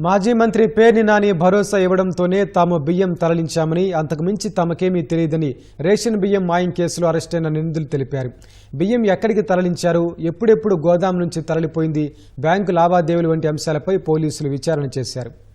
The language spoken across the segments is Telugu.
మాజీ మంత్రి పేర్ని నాని భరోసా ఇవ్వడంతోనే తాము బియ్యం తరలించామని అంతకుమించి తమకేమీ తెలియదని రేషన్ బియ్యం మాయం కేసులో అరెస్టైన నిందితులు తెలిపారు. బియ్యం ఎక్కడికి తరలించారు? ఎప్పుడెప్పుడు గోదాం నుంచి తరలిపోయింది? బ్యాంకు లావాదేవీలు వంటి అంశాలపై పోలీసులు విచారణ చేశారు.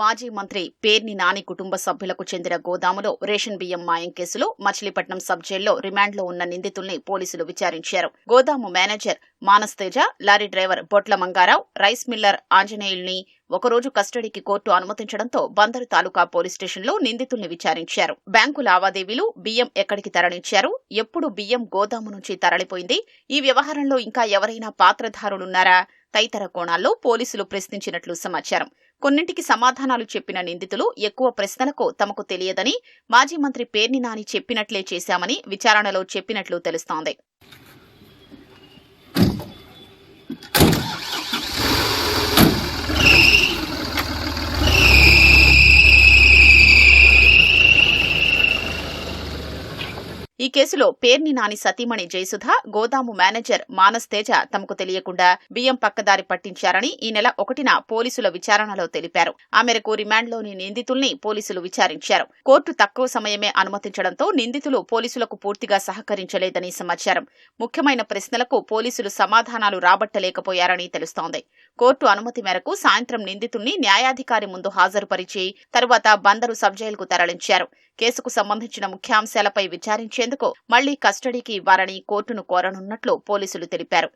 మాజీ మంత్రి పేర్ని నాని కుటుంబ సభ్యులకు చెందిన గోదాములో రేషన్ బియ్యం మాయం కేసులో మచిలీపట్నం సబ్ జైల్లో రిమాండ్లో ఉన్న నిందితుల్ని పోలీసులు విచారించారు. గోదాము manager Manas Teja lorry driver Botla Mangarao rice miller ఆంజనేయుల్ని ఒకరోజు కస్టడీకి కోర్టు అనుమతించడంతో బందరు తాలూకా పోలీస్ స్టేషన్లో నిందితుల్ని విచారించారు. బ్యాంకు లావాదేవీలు బియ్యం ఎక్కడికి తరలించారు? ఎప్పుడు బియ్యం గోదాము నుంచి తరలిపోయింది? ఈ వ్యవహారంలో ఇంకా ఎవరైనా పాత్రధారులున్నారా? తదితర కోణాల్లో పోలీసులు ప్రశ్నించినట్లు సమాచారం. కొన్నింటికి సమాధానాలు చెప్పిన నిందితులు ఎక్కువ ప్రశ్నలకు తమకు తెలియదని మాజీ మంత్రి పేర్ని నాని చెప్పినట్లే చేశామని విచారణలో చెప్పినట్లు తెలుస్తోంది. ఈ కేసులో పేర్ని నాని సతీమణి జయసుధ గోదాము మేనేజర్ మానస్ తేజ తమకు తెలియకుండా బియ్యం పక్కదారి పట్టించారని ఈ నెల ఒకటిన పోలీసుల విచారణలో తెలిపారు. ఆ మేరకు రిమాండ్లోని నిందితుల్ని పోలీసులు విచారించారు. కోర్టు తక్కువ సమయమే అనుమతించడంతో నిందితులు పోలీసులకు పూర్తిగా సహకరించలేదని సమాచారం. ముఖ్యమైన ప్రశ్నలకు పోలీసులు సమాధానాలు రాబట్టలేకపోయారని తెలుస్తోంది. కోర్టు అనుమతి మేరకు సాయంత్రం నిందితుల్ని న్యాయాధికారి ముందు హాజరుపరిచి తరువాత బందరు సబ్జైలుకు తరలించారు. కేసుకు సంబంధించిన ముఖ్యాంశాలపై విచారించేందుకు మళ్ళీ కస్టడీకి ఇవ్వాలని కోర్టును కోరనున్నట్లు పోలీసులు తెలిపారు.